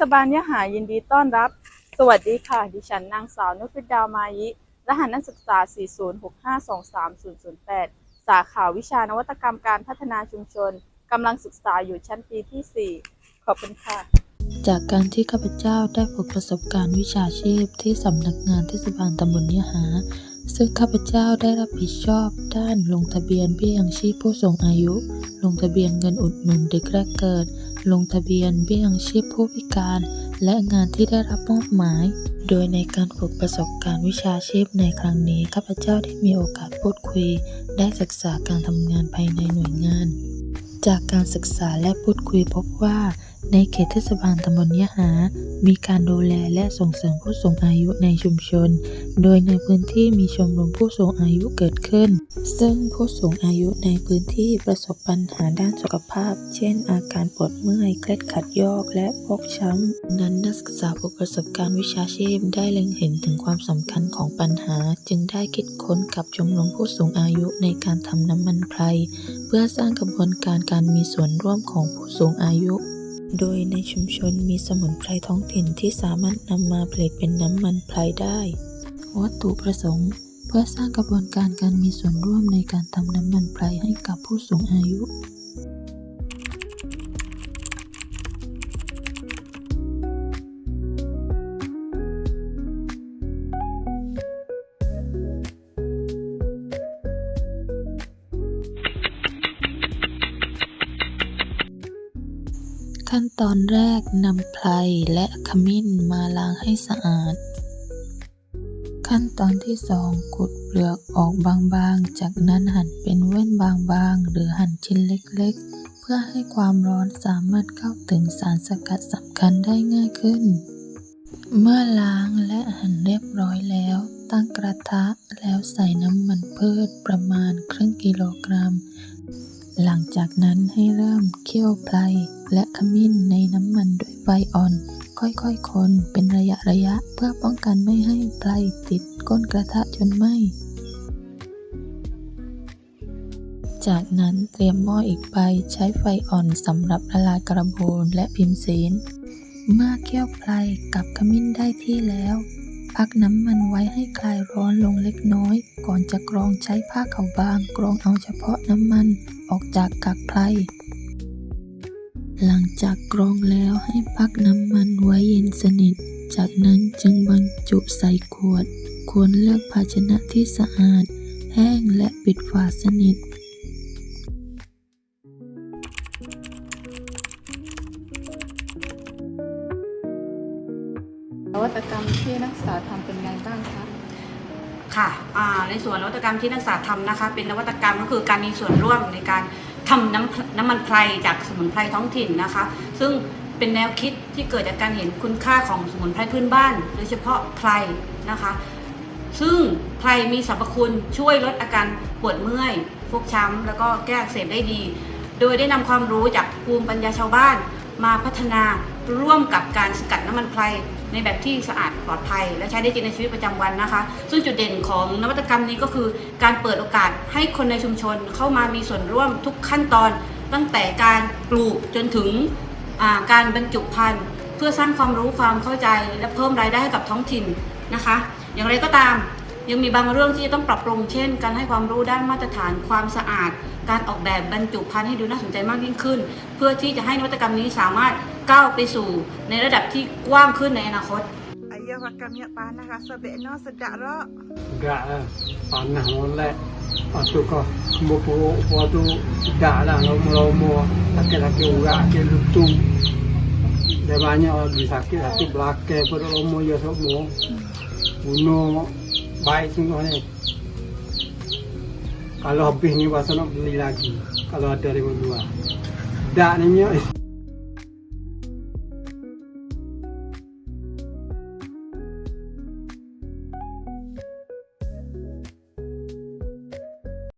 ศบาลยะหายินดีต้อนรับ สวัสดีค่ะ ดิฉันนางสาวนุพิดาวมายิ รหัสนักศึกษา 406523008 สาขาวิชานวัตกรรมการพัฒนาชุมชน กำลังศึกษาอยู่ชั้นปีที่ 4 ขอบคุณค่ะ จากการที่ข้าพเจ้าได้ฝึกประสบการณ์วิชาชีพที่สำนักงานเทศบาลตำบลยะหา ซึ่งข้าพเจ้าได้รับผิดชอบด้านลงทะเบียนเบี้ยยังชีพผู้สูงอายุ ลงทะเบียนเงินอุดหนุนเด็กแรกเกิด ลงทะเบียนเบี้ยยังชีพผู้พิการ และงานที่ได้รับมอบหมาย โดยในการฝึกประสบการณ์วิชาชีพในครั้งนี้ข้าพเจ้าได้มีโอกาสพูดคุย ได้ศึกษาการทำงานภายในหน่วยงาน จากการศึกษาและพูดคุยพบว่า ในเขตเทศบาลตำบลยะหา มีการดูแลและส่งเสริมผู้สูงอายุในชุมชน โดยในพื้นที่มีชมรมผู้สูงอายุเกิดขึ้น ซึ่งผู้สูงอายุในพื้นที่ประสบปัญหาด้านสุขภาพ เช่น อาการปวดเมื่อย เคล็ดขัดยอก และฟกช้ำ นั้นนักศึกษาผู้ประสบการณ์วิชาชีพได้เล็งเห็นถึงความสำคัญของปัญหา จึงได้คิดค้นกับชมรมผู้สูงอายุในการทำน้ำมันไพรเพื่อสร้างกระบวนการการมีส่วนร่วมของผู้สูงอายุโดยในชุมชนมีสมุนไพรท้องถิ่นที่สามารถนำมาผลิตเป็นน้ำมันไพรได้ วัตถุประสงค์ พื่อสร้างกระบวนการการมีส่วนร่วมในการทำน้ำมันไพรให้กับผู้สูงอายุขั้นตอนแรกนำไพรและขมิ้นมาล้างให้สะอาด ขั้นตอนที่สองขุดเปลือกออกบางๆ จากนั้นหั่นเป็นแว่นบางๆ หรือหั่นชิ้นเล็กๆ เพื่อให้ความร้อนสามารถเข้าถึงสารสกัดสำคัญได้ง่ายขึ้น เมื่อล้างและหั่นเรียบร้อยแล้ว ตั้งกระทะแล้วใส่น้ำมันพืชประมาณครึ่งกิโลกรัม หลังจากนั้นให้เริ่มเคี่ยวไพรและขมิ้นในน้ำมันด้วยไฟอ่อน ค่อยๆคนเป็นระยะระยะเพื่อป้องกันไม่ให้ไพรติดก้นกระทะจนไหม้จากนั้นเตรียมหม้ออีกใบใช้ไฟอ่อนสำหรับละลายกระโบนและพิมพ์เสนเมื่อเคี่ยวไพรกับขมิ้นได้ที่แล้ว พักน้ำมันไว้ให้คลายร้อนลงเล็กน้อย ก่อนจะกรองใช้ผ้าขาวบางกรองเอาเฉพาะน้ำมันออกจากกากไพร หลังจากกรองแล้วให้พักน้ำมันไว้เย็นสนิท จากนั้นจึงบรรจุใส่ขวด ควรเลือกภาชนะที่สะอาด แห้งและปิดฝาสนิทนวัตกรรมที่นักศึกษาทำเป็นไงบ้างคะ ค่ะอ่าในส่วนนวัตกรรมที่นักศึกษาทำนะคะ เป็นนวัตกรรมก็คือการมีส่วนร่วมในการ ทำน้ำน้ำมันไพรจากสมุนไพรท้องถิ่นนะคะ ซึ่งเป็นแนวคิดที่เกิดจากการเห็นคุณค่าของสมุนไพรพื้นบ้าน โดยเฉพาะไพรนะคะ ซึ่งไพรมีสรรพคุณช่วยลดอาการปวดเมื่อย ฟกช้ำ แล้วก็แก้อักเสบได้ดี โดยได้นำความรู้จากภูมิปัญญาชาวบ้าน มาพัฒนาร่วมกับการสกัดน้ำมันไพร ในแบบที่สะอาดปลอดภัย และใช้ได้จริงในชีวิตประจำวันนะคะ ซึ่งจุดเด่นของนวัตกรรมนี้ก็คือ การเปิดโอกาสให้คนในชุมชนเข้ามามีส่วนร่วมทุกขั้นตอน ตั้งแต่การปลูกจนถึงการบรรจุภัณฑ์เพื่อสร้างความรู้ความเข้าใจและเพิ่มรายได้ให้กับท้องถิ่นนะคะ อย่างไรก็ตามยังมีบางเรื่องที่จะต้องปรับปรุงเช่น การให้ความรู้ด้านมาตรฐานความสะอาด การออกแบบบรรจุภัณฑ์ให้ดูน่าสนใจมากยิ่งขึ้น เพื่อที่จะให้นวัตกรรมนี้สามารถ ก้าวไปสู่ในระดับที่กว้างขึ้นในอนาคต Ayah makan minyak panas rasa bekno sedap tak? Enggak lah. Panas molek. Lepas tu kau kembur perut Lepas tu sedap lah lomo-lomo. Laki-laki urat ke lutung. Dia banyak lagi sakit sakit belakang pada lomo ya semua. Bunuh baik semua ni. Kalau habis ni pasal nak beli lagi. Kalau ada lima dua. Dak ni minyak.